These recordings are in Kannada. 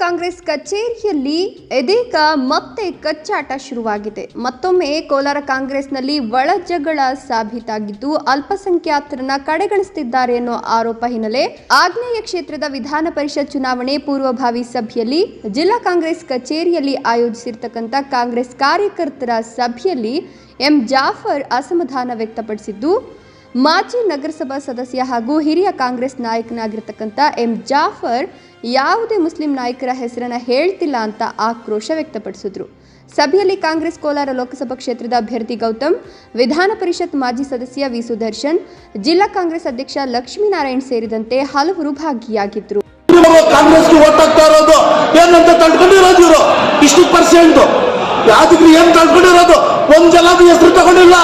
ಕಾಂಗ್ರೆಸ್ ಕಚೇರಿಯಲ್ಲಿ ಇದೀಗ ಮತ್ತೆ ಕಚ್ಚಾಟ ಶುರುವಾಗಿದೆ. ಮತ್ತೊಮ್ಮೆ ಕೋಲಾರ ಕಾಂಗ್ರೆಸ್ನಲ್ಲಿ ಒಳಜಗಳ ಸಾಬೀತಾಗಿದ್ದು ಅಲ್ಪಸಂಖ್ಯಾತರನ್ನ ಕಡೆಗಣಿಸುತ್ತಿದ್ದಾರೆ ಎನ್ನುವ ಆರೋಪ ಹಿನ್ನೆಲೆ ಆಗ್ನೇಯ ಕ್ಷೇತ್ರದ ವಿಧಾನ ಪರಿಷತ್ ಚುನಾವಣೆ ಪೂರ್ವಭಾವಿ ಸಭೆಯಲ್ಲಿ ಜಿಲ್ಲಾ ಕಾಂಗ್ರೆಸ್ ಕಚೇರಿಯಲ್ಲಿ ಆಯೋಜಿಸಿರ್ತಕ್ಕಂಥ ಕಾಂಗ್ರೆಸ್ ಕಾರ್ಯಕರ್ತರ ಸಭೆಯಲ್ಲಿ ಎಂ ಜಾಫರ್ ಅಸಮಾಧಾನ ವ್ಯಕ್ತಪಡಿಸಿದ್ದು ಮಾಜಿ ನಗರಸಭಾ ಸದಸ್ಯ ಹಾಗೂ ಹಿರಿಯ ಕಾಂಗ್ರೆಸ್ ನಾಯಕನಾಗಿರ್ತಕ್ಕಂಥ ಎಂ ಜಾಫರ್ ಯಾವುದೇ ಮುಸ್ಲಿಂ ನಾಯಕರ ಹೆಸರನ್ನ ಹೇಳ್ತಿಲ್ಲ ಅಂತ ಆಕ್ರೋಶ ವ್ಯಕ್ತಪಡಿಸಿದ್ರು. ಸಭೆಯಲ್ಲಿ ಕಾಂಗ್ರೆಸ್ ಕೋಲಾರ ಲೋಕಸಭಾ ಕ್ಷೇತ್ರದ ಅಭ್ಯರ್ಥಿ ಗೌತಮ್, ವಿಧಾನ ಪರಿಷತ್ ಮಾಜಿ ಸದಸ್ಯ ವಿ ಸುದರ್ಶನ್, ಜಿಲ್ಲಾ ಕಾಂಗ್ರೆಸ್ ಅಧ್ಯಕ್ಷ ಲಕ್ಷ್ಮೀನಾರಾಯಣ್ ಸೇರಿದಂತೆ ಹಲವರು ತಳ್ಕೊಂಡಿರೋದು ಇಷ್ಟು ಪರ್ಸೆಂಟ್ ಯಾವ್ದಕ್ಕೆ ಏನ್ ತಳ್ಕೊಂಡಿರೋದು ಒಂದ್ ಜನ ಹೆಸರು ತಗೊಂಡಿಲ್ಲ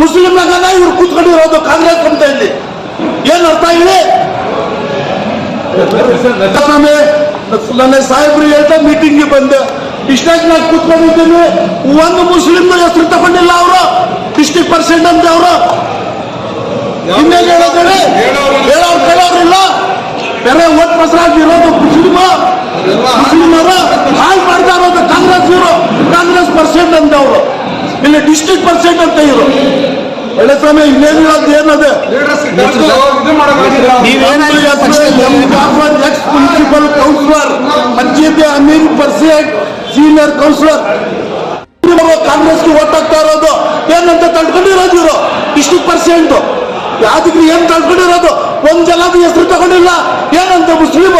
ಮುಸ್ಲಿಂ ಇವ್ರು ಕೂತ್ಕೊಂಡಿರೋದು ಕಾಂಗ್ರೆಸ್ ಅಂತ ಇಲ್ಲಿ. ಏನ್ ಅರ್ಥ ಹೇಳಿ ನಾನು ನನ್ನ ಸಾಹೇಬ್ರು ಹೇಳ್ತಾ ಮೀಟಿಂಗ್ ಬಂದೆ. ನಾನು ಕೂತ್ಕೊಂಡಿದ್ದೀನಿ. ಒಂದು ಮುಸ್ಲಿಂ ಹೆಸರು ತಗೊಂಡಿಲ್ಲ ಅವರು. ಡಿಸ್ಟಿಕ್ ಪರ್ಸೆಂಟ್ ಅಂತ ಅವರು. ಇನ್ನೇನು ಹೇಳೋದು ಹೇಳಿ? ಹೇಳೋರು ಕೇಳೋರಿಲ್ಲ ಬೇರೆ ಓಟ್ ಮಸರಾಗಿರೋದು ಮುಸ್ಲಿಮ ಮುಸ್ಲಿಮರ ಹಾಳು ಮಾಡ್ತಾ ಇರೋದು ಕಾಂಗ್ರೆಸ್ ಇವರು ಕಾಂಗ್ರೆಸ್ ಪರ್ಸೆಂಟ್ ಅಂತ ಅವರು ಇಲ್ಲಿ ಡಿಸ್ಟ್ರಿಕ್ಟ್ ಪರ್ಸೆಂಟ್ ಅಂತ ಇವರು. ಒಳ್ಳೆ ಸ್ವಾಮಿ ಇನ್ನೇನು ಹೇಳೋದು ಏನದು ex municipal councillor Masjid Ameen percent senior councillor ಕಾಂಗ್ರೆಸ್ಗೆ ಓಟ್ ಹಾಕ್ತಾ ಇರೋದು. ಏನಂತ ತಳ್ಕೊಂಡಿರೋದು ಇವರು? ಇಷ್ಟು ಪರ್ಸೆಂಟ್ ಯಾವ್ದಕ್ಕೆ ಏನ್ ತಡ್ಕೊಂಡಿರೋದು? ಒಂದ್ ಜನ ಹೆಸರು ತಗೊಂಡಿಲ್ಲ. ಏನಂತ ಮುಸ್ಲಿಮ್?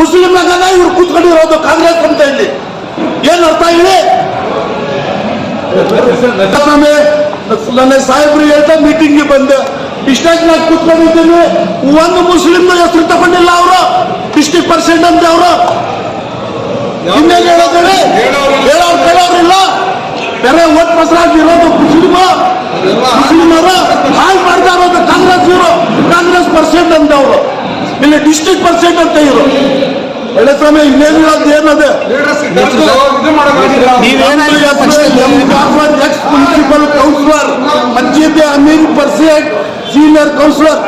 ಮುಸ್ಲಿಂ ಇವ್ರು ಕೂತ್ಕೊಂಡಿರೋದು ಕಾಂಗ್ರೆಸ್ ಅಂತ ಇಲ್ಲಿ. ಏನ್ ಅರ್ಥ ಹೇಳಿ ನನ್ನ ಸಾಹೇಬ್ರು ಹೇಳ್ತಾ ಮೀಟಿಂಗ್ಗೆ ಬಂದೆ. ಇಷ್ಟಾಗಿ ನಾನು ಕೂತ್ಕೊಂಡಿದ್ದೀನಿ. ಒಂದು ಮುಸ್ಲಿಂ ಹೆಸರು ತಗೊಂಡಿಲ್ಲ ಅವರು. ಡಿಸ್ಟಿಕ್ ಪರ್ಸೆಂಟ್ ಅಂತ ಅವರು. ಇನ್ನೇನು ಹೇಳೋರು? ಕೇಳೋರಿಲ್ಲ ಬೇರೆ ಓಟ್ ಮಸರಾಗಿರೋದು ಮುಸ್ಲಿಮ. ಮುಸ್ಲಿಮರ ಹಾಳು ಮಾಡ್ತಾ ಇರೋದು ಕಾಂಗ್ರೆಸ್ ಇವರು. ಕಾಂಗ್ರೆಸ್ ಪರ್ಸೆಂಟ್ ಅಂತ ಅವರು. ಇಲ್ಲಿ ಡಿಸ್ಟ್ರಿಕ್ಟ್ ಪರ್ಸೆಂಟ್ ಅಂತ ಇವರು. ಒಳ್ಳೆ ಸಮಯ ಇನ್ನೇನು ಹೇಳೋದು? ಏನದು? Ex municipal councillor Masjid Ameen present senior councillor